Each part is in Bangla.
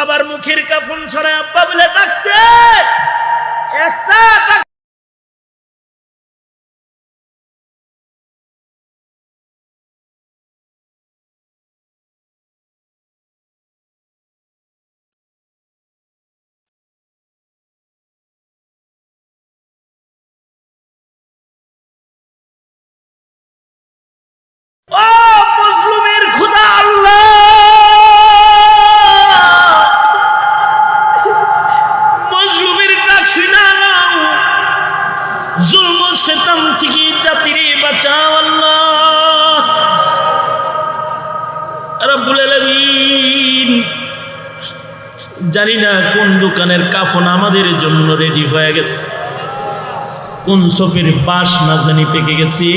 বাবার মুখের কাফন সরাই আব্বা বলে ডাকছে। একটা কাফন আমাদের জন্য রেডি হয়ে গেছে। কোন সফের বাস না জানি পেকে গেছি।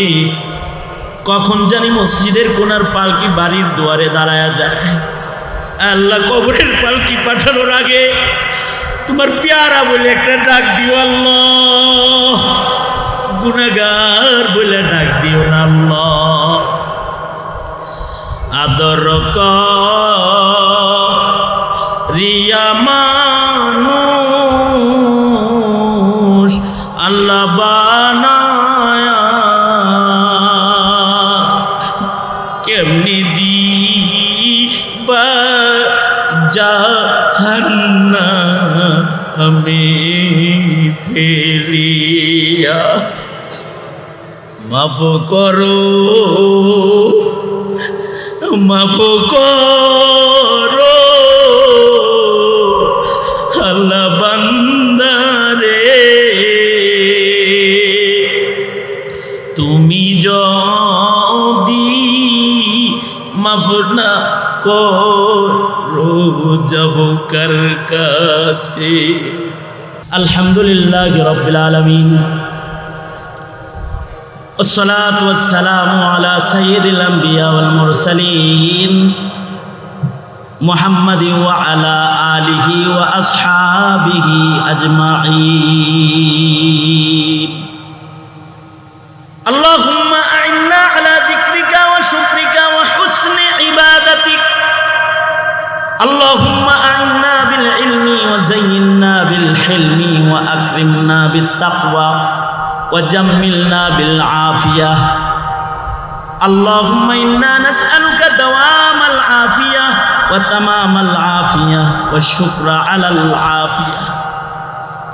কখন জানি মসজিদের কোনার পালকি বাড়ির দুয়ারে দাঁড়ায় যায়। আল্লাহ কবরের পালকি পাঠানোর আগে তোমার পেয়ারা বলে একটা ডাক দিও আল্লাহ। গুনাগার বলে ডাক দিও না আদর রিয়া মানুষ ফেলিয়া মাফ করো মাফ করো। আল্লাহ বান্দারে, তুমি যদি মাফ না করো, যাব কার কাছে? আলহামদুলিল্লাহ রবিল আলমিন والصلاة والسلام على سيد الأنبياء والمرسلين محمد وعلى آله وأصحابه أجمعين اللهم أعنا على ذكرك وشكرك وحسن عبادتك اللهم أعنا بالعلم وزينا بالحلم وأكرمنا بالتقوى وجملنا بالعافية. اللهم إنا نسألك دوام العافية وتمام العافية والشكر على العافية.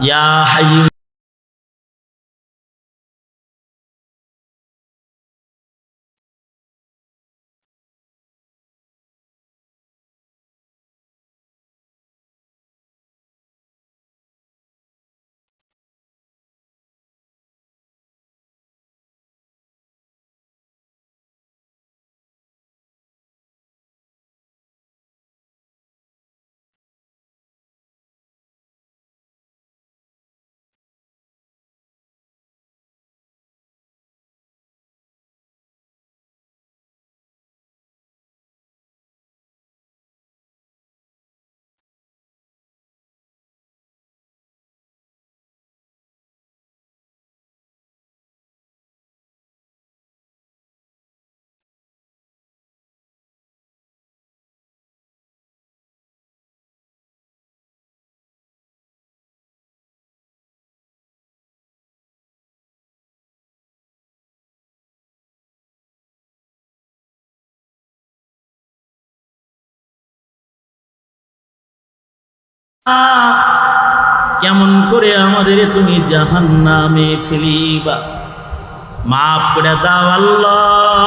يا حي কেমন করে আমাদের তুমি জাহান নামে ফেলিবা মাফ করে দাও আল্লাহ।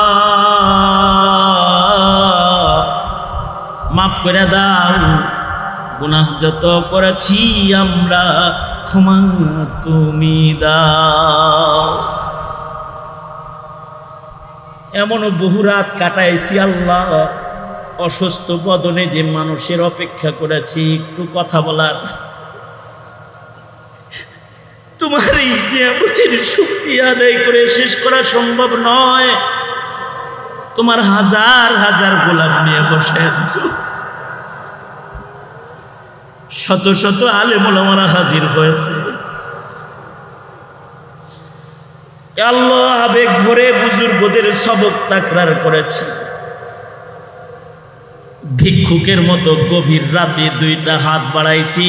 মাফ করে দাও। গুনাহ যত করেছি আমরা, ক্ষমা তুমি দাও। এমনও বহু রাত কাটাইছি আল্লাহ। অসুস্থ বদনে যে মানুষের অপেক্ষা করেছি, একটু কথা বলার। তোমার এই নিয়ামতের শুক্রিয়া আদায় করে শেষ করা সম্ভব নয়। তোমার হাজার হাজার গোলাপ নিয়ে বসায় দিছ। শত শত আলেমোলামারা হাজির হয়েছে। আল্লাহ আবেগ ভরে বুজুর্গদের সবক তাকরার করেছি। ভিক্ষুকের মতো গভীর রাতে দুইটা হাত বাড়াইছি।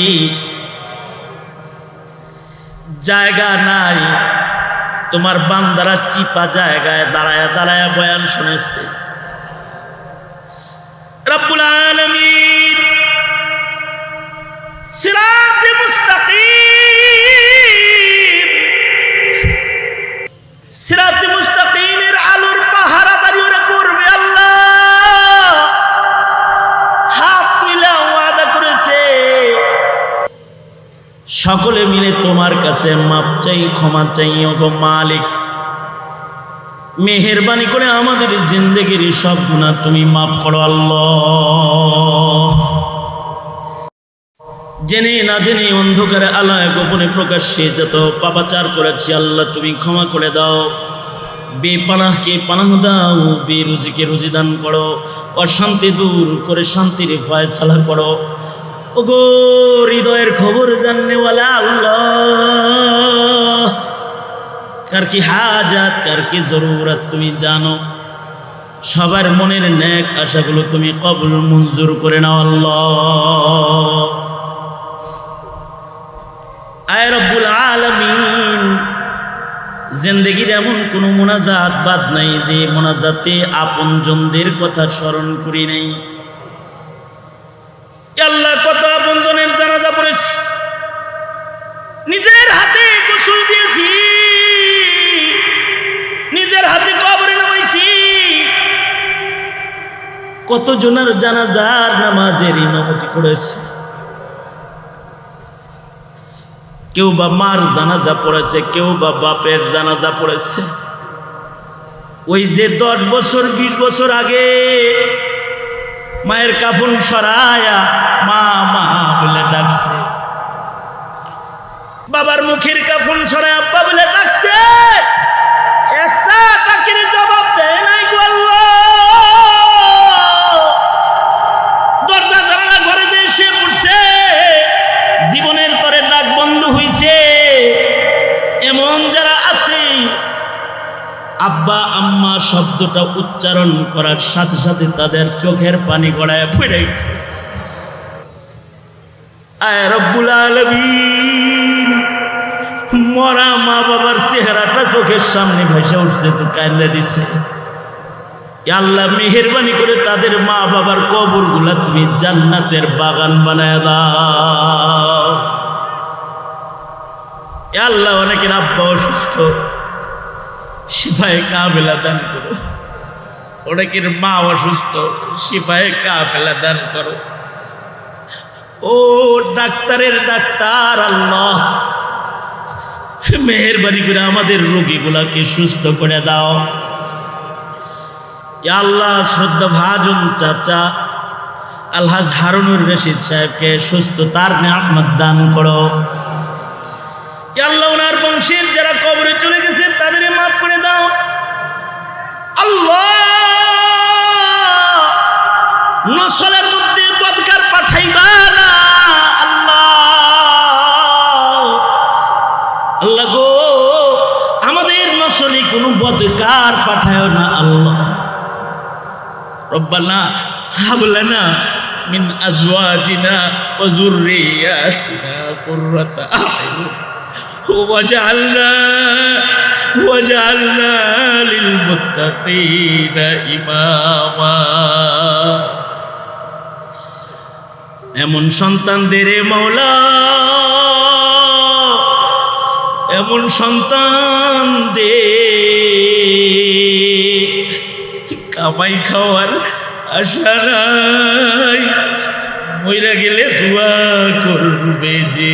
জায়গা নাই। তোমার বান্দারা চিপা জায়গায় দাঁড়ায় দাঁড়ায় বয়ান শুনেছে। সিরাতে সিরাতে সকলে মিলে তোমার কাছে মাপ চাই, ক্ষমা চাই, ওগো মালিক। মেহেরবানি করে আমাদের জিন্দগির সব গুণা তুমি মাফ করো, আল্লাহ। জেনে না জেনে অন্ধকারে আলায় গোপনে প্রকাশ্যে যত পাপাচার করেছি, আল্লাহ তুমি ক্ষমা করে দাও। বেপানাহকে পানাহ দাও, বেরুজিকে রুজি দান করো, অশান্তি দূর করে শান্তির ফয়সালা করো। ওগো, হৃদয়ের খবর জাননেওয়ালা আল্লাহ। কার কি হাজাত, কার কি জরুরত তুমি জানো? সবার মনের ন্যাক আশাগুলো তুমি কবুল মঞ্জুর করে নাও আল্লাহ। আয় রব্বুল আলামিন, জিন্দগির এমন কোনো মোনাজাত বাদ নাই যে মোনাজাতে আপনজনদের কথা স্মরণ করি নাই। কত জনের জানাজার নামাজের ইমামতি করেছে? কেউ বা মার জানাজা পড়েছে, কেউ বা বাপের জানাজা পড়েছে। ওই যে দশ বছর, বিশ বছর আগে মায়ের কাফন সরায়া মা মা বলে ডাকছে। বাবার মুখের কাফন সরায় আব্বা বলে ডাকছে। একটা আব্বা, আম্মা শব্দটা উচ্চারণ করার সাথে সাথে তাদের চোখের পানি গড়ায় ফিরে গেছে আয় রব্বুল আলমিন, মরা মা বাবার চেহারাটা চোখের সামনে ভেসে উঠছে, তো কান্দা দিছে। আল্লাহ, মেহরবানি করে তাদের মা বাবার কবরগুলা তুমি জান্নাতের বাগান বানায় দাও। আল্লাহ, অনেকের আব্বা অসুস্থ। শিফায় কাবেলা দান করো। অনেকের মা অসুস্থ শিফায় কাবেলা দান করো। ও ডাক্তারের ডাক্তার, আল্লাহ। মেহরবানি করে আমাদের রোগীগুলাকে সুস্থ করে দাও। আল্লাহ, শ্রদ্ধা ভাজন চাচা, আলহাজ হারুনুর রশিদ সাহেবকে সুস্থতার নিয়ামত দান করো। আল্লাহ ওনার বংশের যারা কবরে চলে গেছে তাদের মাফ করে দাও। আল্লাহ নসলের মধ্যে বদকার পাঠাইবা না, আল্লাহ। আল্লাহ গো, আমাদের নসলে কোনো বদকার পাঠায় না, আল্লাহ। রব্বানা হাবলানা মিন আজওয়াজিনা ওয়া যুররিয়াতিনা কুররাতা এমন সন্তানদের মাওলা। এমন সন্তান দে কামাই খাওয়ার আশা নাই। মইরা গেলে দোয়া করবে যে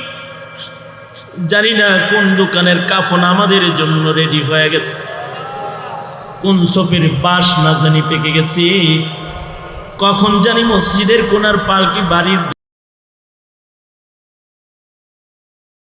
জানি না কোন দোকানের কাফন আমাদের জন্য রেডি হয়ে গেছে। কোন সপের বাস না জানি পেকে গেছি। কখন জানি মসজিদের কোনার পালকি বাড়ির